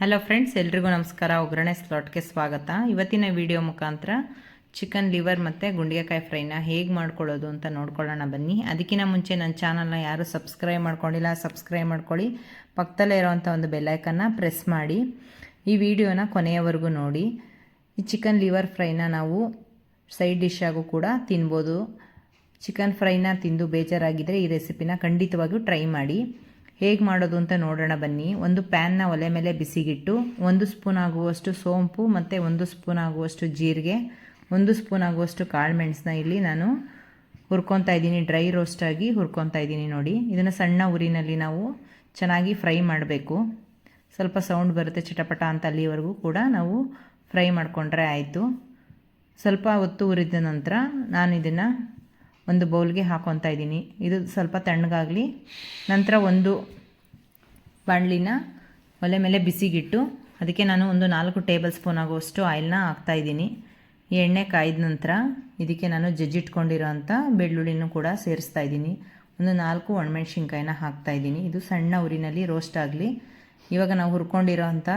Hello friends ಎಲ್ರಿಗೂ ನಮಸ್ಕಾರ. ಒಗ್ಗರಣೆ ಸ್ಲಾಟ್ಗೆ ಸ್ವಾಗತ. ಇವತ್ತಿನ ವಿಡಿಯೋ ಮುಖಾಂತರ ಚಿಕನ್ ಲಿವರ್ ಮತ್ತು ಗುಂಡಿಗೆಕಾಯಿ ಫ್ರೈನ ಹೇಗೆ ಮಾಡ್ಕೊಳ್ಳೋದು ಅಂತ ನೋಡ್ಕೊಳ್ಳೋಣ ಬನ್ನಿ. ಅದಕ್ಕಿಂತ ಮುಂಚೆ ನನ್ನ ಚಾನಲ್ನ ಯಾರು ಸಬ್ಸ್ಕ್ರೈಬ್ ಮಾಡ್ಕೊಂಡಿಲ್ಲ ಸಬ್ಸ್ಕ್ರೈಬ್ ಮಾಡ್ಕೊಳ್ಳಿ. ಪಕ್ಕದಲ್ಲೇ ಇರೋವಂಥ ಒಂದು ಬೆಲ್ಲೈಕನ್ನ ಪ್ರೆಸ್ ಮಾಡಿ. ಈ ವಿಡಿಯೋನ ಕೊನೆಯವರೆಗೂ ನೋಡಿ. ಈ ಚಿಕನ್ ಲಿವರ್ ಫ್ರೈನ ನಾವು ಸೈಡ್ ಡಿಶ್ಶಾಗೂ ಕೂಡ ತಿನ್ಬೋದು. ಚಿಕನ್ ಫ್ರೈನ ತಿಂದು ಬೇಜಾರಾಗಿದ್ದರೆ ಈ ರೆಸಿಪಿನ ಖಂಡಿತವಾಗಿಯೂ ಟ್ರೈ ಮಾಡಿ. ಹೇಗೆ ಮಾಡೋದು ಅಂತ ನೋಡೋಣ ಬನ್ನಿ. ಒಂದು ಪ್ಯಾನ್ನ ಒಲೆ ಮೇಲೆ ಬಿಸಿಗಿಟ್ಟು, ಒಂದು ಸ್ಪೂನ್ ಆಗುವಷ್ಟು ಸೋಂಪು ಮತ್ತು ಒಂದು ಸ್ಪೂನ್ ಆಗುವಷ್ಟು ಜೀರಿಗೆ, ಒಂದು ಸ್ಪೂನ್ ಆಗುವಷ್ಟು ಕಾಳು ಮೆಣಸನ್ನ ಇಲ್ಲಿ ನಾನು ಹುರ್ಕೊತಾ ಇದ್ದೀನಿ ಡ್ರೈ ರೋಸ್ಟಾಗಿ ಹುರ್ಕೊತಾ ಇದ್ದೀನಿ ನೋಡಿ. ಇದನ್ನು ಸಣ್ಣ ಉರಿನಲ್ಲಿ ನಾವು ಚೆನ್ನಾಗಿ ಫ್ರೈ ಮಾಡಬೇಕು. ಸ್ವಲ್ಪ ಸೌಂಡ್ ಬರುತ್ತೆ ಚಟಪಟ ಅಂತ ಅಲ್ಲಿವರೆಗೂ ಕೂಡ ನಾವು ಫ್ರೈ ಮಾಡಿಕೊಂಡ್ರೆ ಆಯಿತು. ಸ್ವಲ್ಪ ಹೊತ್ತು ಉರಿದ ನಂತರ ನಾನು ಇದನ್ನು ಒಂದು ಬೌಲ್ಗೆ ಹಾಕೊತಾ ಇದ್ದೀನಿ. ಇದು ಸ್ವಲ್ಪ ತಣ್ಣಗಾಗಲಿ. ನಂತರ ಒಂದು ಬಾಣಲಿನ ಒಲೆ ಮೇಲೆ ಬಿಸಿಗಿಟ್ಟು, ಅದಕ್ಕೆ ನಾನು ಒಂದು ನಾಲ್ಕು ಟೇಬಲ್ ಸ್ಪೂನ್ ಆಗುವಷ್ಟು ಆಯಿಲ್ನ ಹಾಕ್ತಾಯಿದ್ದೀನಿ ಎಣ್ಣೆ ಕಾಯ್ದ ನಂತರ ಇದಕ್ಕೆ ನಾನು ಜಜ್ಜಿಟ್ಕೊಂಡಿರೋ ಅಂಥ ಬೆಳ್ಳುಳ್ಳಿನೂ ಕೂಡ ಸೇರಿಸ್ತಾ ಇದ್ದೀನಿ. ಒಂದು ನಾಲ್ಕು ಒಣಮೆಣ್ಸಿನ್ಕಾಯಿನ ಹಾಕ್ತಾಯಿದ್ದೀನಿ ಇದು ಸಣ್ಣ ಉರಿನಲ್ಲಿ ರೋಸ್ಟ್ ಆಗಲಿ. ಇವಾಗ ನಾವು ಹುರ್ಕೊಂಡಿರೋ ಅಂಥ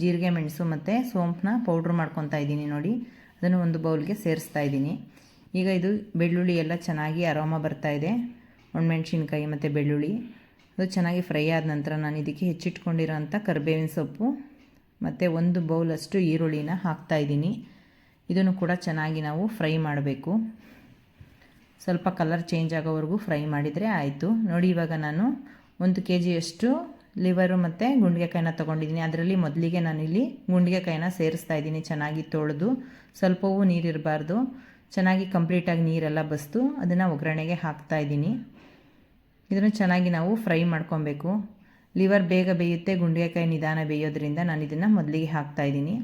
ಜೀರಿಗೆ, ಮೆಣಸು ಮತ್ತು ಸೋಂಪನ್ನ ಪೌಡ್ರ್ ಮಾಡ್ಕೊತಾ ಇದ್ದೀನಿ ನೋಡಿ. ಅದನ್ನು ಒಂದು ಬೌಲ್ಗೆ ಸೇರಿಸ್ತಾ ಇದ್ದೀನಿ. ಈಗ ಇದು ಬೆಳ್ಳುಳ್ಳಿ ಎಲ್ಲ ಚೆನ್ನಾಗಿ ಅರೋಮ ಬರ್ತಾ ಇದೆ. ಒಣಮೆಣ್ಸಿನ್ಕಾಯಿ ಮತ್ತು ಬೆಳ್ಳುಳ್ಳಿ. ಅದು ಚೆನ್ನಾಗಿ ಫ್ರೈ ಆದ ನಂತರ ನಾನು ಇದಕ್ಕೆ ಹೆಚ್ಚಿಟ್ಕೊಂಡಿರೋಂಥ ಕರಿಬೇವಿನ ಸೊಪ್ಪು ಮತ್ತು ಒಂದು ಬೌಲಷ್ಟು ಈರುಳ್ಳಿನ ಹಾಕ್ತಾಯಿದ್ದೀನಿ ಇದನ್ನು ಕೂಡ ಚೆನ್ನಾಗಿ ನಾವು ಫ್ರೈ ಮಾಡಬೇಕು. ಸ್ವಲ್ಪ ಕಲರ್ ಚೇಂಜ್ ಆಗೋವರೆಗೂ ಫ್ರೈ ಮಾಡಿದರೆ ಆಯಿತು. ನೋಡಿ ಇವಾಗ ನಾನು ಒಂದು ಕೆ ಜಿಯಷ್ಟು ಲಿವರು ಮತ್ತು ಗುಂಡಿಗೆಕಾಯಿನ ತೊಗೊಂಡಿದ್ದೀನಿ. ಅದರಲ್ಲಿ ಮೊದಲಿಗೆ ನಾನಿಲ್ಲಿ ಗುಂಡಿಗೆಕಾಯಿನ ಸೇರಿಸ್ತಾ ಇದ್ದೀನಿ ಚೆನ್ನಾಗಿ ತೊಳೆದು. ಸ್ವಲ್ಪವೂ ನೀರಿರಬಾರ್ದು. ಚೆನ್ನಾಗಿ ಕಂಪ್ಲೀಟಾಗಿ ನೀರೆಲ್ಲ ಬಸ್ತು. ಅದನ್ನು ಒಗ್ಗರಣೆಗೆ ಹಾಕ್ತಾ ಇದ್ದೀನಿ. ಇದನ್ನು ಚೆನ್ನಾಗಿ ನಾವು ಫ್ರೈ ಮಾಡ್ಕೊಬೇಕು. ಲಿವರ್ ಬೇಗ ಬೇಯುತ್ತೆ ಗುಂಡಿಗೆಕಾಯಿ ನಿಧಾನ ಬೇಯೋದ್ರಿಂದ ನಾನು ಇದನ್ನು ಮೊದಲಿಗೆ ಹಾಕ್ತಾಯಿದ್ದೀನಿ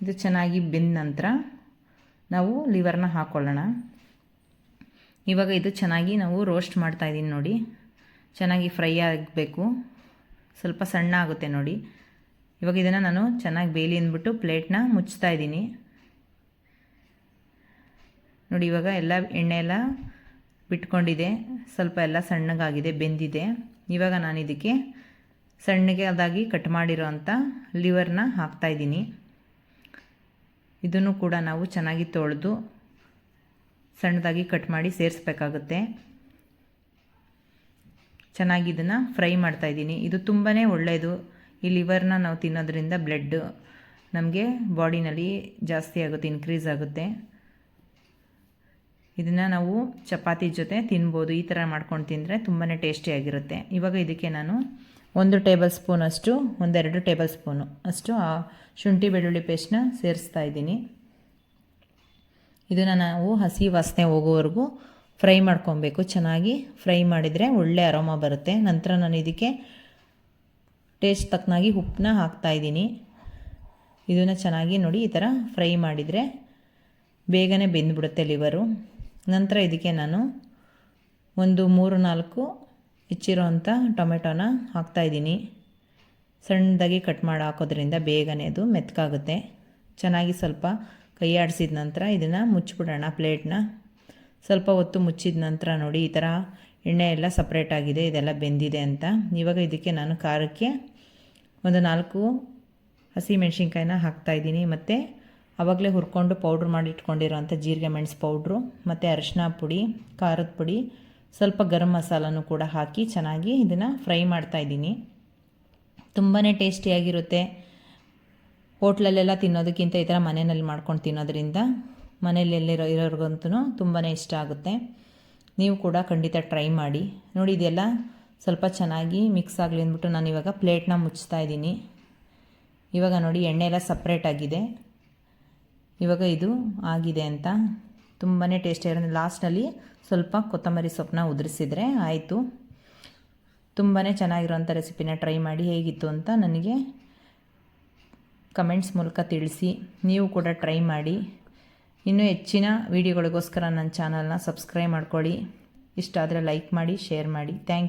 ಇದು ಚೆನ್ನಾಗಿ ಬೆಂದ ನಂತರ ನಾವು ಲಿವರ್ನ ಹಾಕ್ಕೊಳ್ಳೋಣ ಇವಾಗ ಇದು ಚೆನ್ನಾಗಿ ನಾವು ರೋಸ್ಟ್ ಮಾಡ್ತಾಯಿದ್ದೀನಿ ನೋಡಿ. ಚೆನ್ನಾಗಿ ಫ್ರೈ ಆಗಬೇಕು. ಸ್ವಲ್ಪ ಸಣ್ಣ ಆಗುತ್ತೆ ನೋಡಿ. ಇವಾಗ ಇದನ್ನು ನಾನು ಚೆನ್ನಾಗಿ ಬೇಲಿ ಅಂದ್ಬಿಟ್ಟು ಪ್ಲೇಟ್ನ ಮುಚ್ತಾ ಇದ್ದೀನಿ. ನೋಡಿ, ಇವಾಗ ಎಲ್ಲ ಎಣ್ಣೆ ಎಲ್ಲ ಬಿಟ್ಕೊಂಡಿದೆ. ಸ್ವಲ್ಪ ಎಲ್ಲ ಸಣ್ಣಗಾಗಿದೆ, ಬೆಂದಿದೆ. ಇವಾಗ ನಾನು ಇದಕ್ಕೆ ಸಣ್ಣಗೆ ಅದಾಗಿ ಕಟ್ ಮಾಡಿರೋ ಅಂಥ ಲಿವರ್ನ ಹಾಕ್ತಾಯಿದ್ದೀನಿ ಇದನ್ನು ಕೂಡ ನಾವು ಚೆನ್ನಾಗಿ ತೊಳೆದು ಸಣ್ಣದಾಗಿ ಕಟ್ ಮಾಡಿ ಸೇರಿಸ್ಬೇಕಾಗುತ್ತೆ. ಚೆನ್ನಾಗಿ ಇದನ್ನು ಫ್ರೈ ಮಾಡ್ತಾಯಿದ್ದೀನಿ ಇದು ತುಂಬಾ ಒಳ್ಳೆಯದು ಈ ಲಿವರ್ನ ನಾವು ತಿನ್ನೋದ್ರಿಂದ ಬ್ಲಡ್ ನಮಗೆ ಬಾಡಿನಲ್ಲಿ ಜಾಸ್ತಿ ಆಗುತ್ತೆ ಇನ್ಕ್ರೀಸ್ ಆಗುತ್ತೆ. ಇದನ್ನು ನಾವು ಚಪಾತಿ ಜೊತೆ ತಿನ್ಬೋದು, ಈ ಥರ ಮಾಡ್ಕೊಂಡು ತಿಂದರೆ ತುಂಬಾ ಟೇಸ್ಟಿಯಾಗಿರುತ್ತೆ ಇವಾಗ ಇದಕ್ಕೆ ನಾನು ಒಂದು ಟೇಬಲ್ ಸ್ಪೂನ್ ಅಷ್ಟು, ಒಂದೆರಡು ಟೇಬಲ್ ಸ್ಪೂನು ಅಷ್ಟು ಆ ಶುಂಠಿ ಬೆಳ್ಳುಳ್ಳಿ ಪೇಸ್ಟ್ನ ಸೇರಿಸ್ತಾ ಇದ್ದೀನಿ. ಇದನ್ನು ನಾವು ಹಸಿ ವಾಸನೆ ಹೋಗೋವರೆಗೂ ಫ್ರೈ ಮಾಡ್ಕೊಬೇಕು. ಚೆನ್ನಾಗಿ ಫ್ರೈ ಮಾಡಿದರೆ ಒಳ್ಳೆ ಅರೋಮ ಬರುತ್ತೆ. ನಂತರ ನಾನು ಇದಕ್ಕೆ ಟೇಸ್ಟ್ ತಕ್ಕನಾಗಿ ಉಪ್ಪನ್ನ ಹಾಕ್ತಾಯಿದ್ದೀನಿ ಇದನ್ನು ಚೆನ್ನಾಗಿ ನೋಡಿ ಈ ಥರ ಫ್ರೈ ಮಾಡಿದರೆ ಬೇಗನೆ ಬೆಂದ್ಬಿಡುತ್ತೆ ಲಿವರು ನಂತರ ಇದಕ್ಕೆ ನಾನು ಒಂದು ಮೂರು ನಾಲ್ಕು ಹೆಚ್ಚಿರೋ ಅಂಥ ಟೊಮೆಟೊನ ಹಾಕ್ತಾಯಿದ್ದೀನಿ ಸಣ್ಣದಾಗಿ ಕಟ್ ಮಾಡಿ ಹಾಕೋದ್ರಿಂದ ಬೇಗನೆ ಅದು ಮೆತ್ಕಾಗುತ್ತೆ. ಚೆನ್ನಾಗಿ ಸ್ವಲ್ಪ ಕೈ ಆಡಿಸಿದ ನಂತರ ಇದನ್ನು ಮುಚ್ಚಿಬಿಡೋಣ ಪ್ಲೇಟ್ನ. ಸ್ವಲ್ಪ ಹೊತ್ತು ಮುಚ್ಚಿದ ನಂತರ ನೋಡಿ, ಈ ಥರ ಎಣ್ಣೆ ಎಲ್ಲ ಸಪ್ರೇಟ್ ಆಗಿದೆ, ಇದೆಲ್ಲ ಬೆಂದಿದೆ ಅಂತ. ಇವಾಗ ಇದಕ್ಕೆ ನಾನು ಖಾರಕ್ಕೆ ಒಂದು ನಾಲ್ಕು ಹಸಿ ಮೆಣಸಿನ್ಕಾಯಿನ ಹಾಕ್ತಾಯಿದ್ದೀನಿ ಮತ್ತು ಆವಾಗಲೇ ಹುರ್ಕೊಂಡು ಪೌಡ್ರ್ ಮಾಡಿ ಇಟ್ಕೊಂಡಿರೋಂಥ ಜೀರಿಗೆ ಮೆಣಸು ಪೌಡ್ರು ಮತ್ತು ಅರಿಶಿನ ಪುಡಿ, ಖಾರದ ಪುಡಿ, ಸ್ವಲ್ಪ ಗರಂ ಮಸಾಲನೂ ಕೂಡ ಹಾಕಿ ಚೆನ್ನಾಗಿ ಇದನ್ನು ಫ್ರೈ ಮಾಡ್ತಾಯಿದ್ದೀನಿ ತುಂಬಾ ಟೇಸ್ಟಿಯಾಗಿರುತ್ತೆ ಹೋಟ್ಲಲ್ಲೆಲ್ಲ ತಿನ್ನೋದಕ್ಕಿಂತ ಈ ಥರ ಮನೆಯಲ್ಲಿ ಮಾಡ್ಕೊಂಡು ತಿನ್ನೋದ್ರಿಂದ ಮನೆಯಲ್ಲೆಲ್ಲಿರೋ ಇರೋರ್ಗಂತೂ ತುಂಬಾ ಇಷ್ಟ ಆಗುತ್ತೆ. ನೀವು ಕೂಡ ಖಂಡಿತ ಟ್ರೈ ಮಾಡಿ. ನೋಡಿ, ಇದೆಲ್ಲ ಸ್ವಲ್ಪ ಚೆನ್ನಾಗಿ ಮಿಕ್ಸ್ ಆಗಲಿ ಅಂದ್ಬಿಟ್ಟು ನಾನು ಇವಾಗ ಪ್ಲೇಟ್ನ ಮುಚ್ತಾ ಇದ್ದೀನಿ. ಇವಾಗ ನೋಡಿ, ಎಣ್ಣೆ ಎಲ್ಲ ಸಪ್ರೇಟ್ ಆಗಿದೆ. ಇವಾಗ ಇದು ಆಗಿದೆ ಅಂತ ತುಂಬಾ ಟೇಸ್ಟಿಯಾಗಿರೋದು ಲಾಸ್ಟಲ್ಲಿ ಸ್ವಲ್ಪ ಕೊತ್ತಂಬರಿ ಸೊಪ್ಪನ್ನ ಉದುರಿಸಿದ್ರೆ ಆಯಿತು. ತುಂಬಾ ಚೆನ್ನಾಗಿರೋಂಥ ರೆಸಿಪಿನ ಟ್ರೈ ಮಾಡಿ ಹೇಗಿತ್ತು ಅಂತ ನನಗೆ ಕಮೆಂಟ್ಸ್ ಮೂಲಕ ತಿಳಿಸಿ. ನೀವು ಕೂಡ ಟ್ರೈ ಮಾಡಿ. ಇನ್ನೂ ಹೆಚ್ಚಿನ ವೀಡಿಯೋಗಳಿಗೋಸ್ಕರ ನನ್ನ ಚಾನಲ್ನ ಸಬ್ಸ್ಕ್ರೈಬ್ ಮಾಡ್ಕೊಳ್ಳಿ. ಇಷ್ಟ ಆದರೆ ಲೈಕ್ ಮಾಡಿ ಶೇರ್ ಮಾಡಿ. Thank you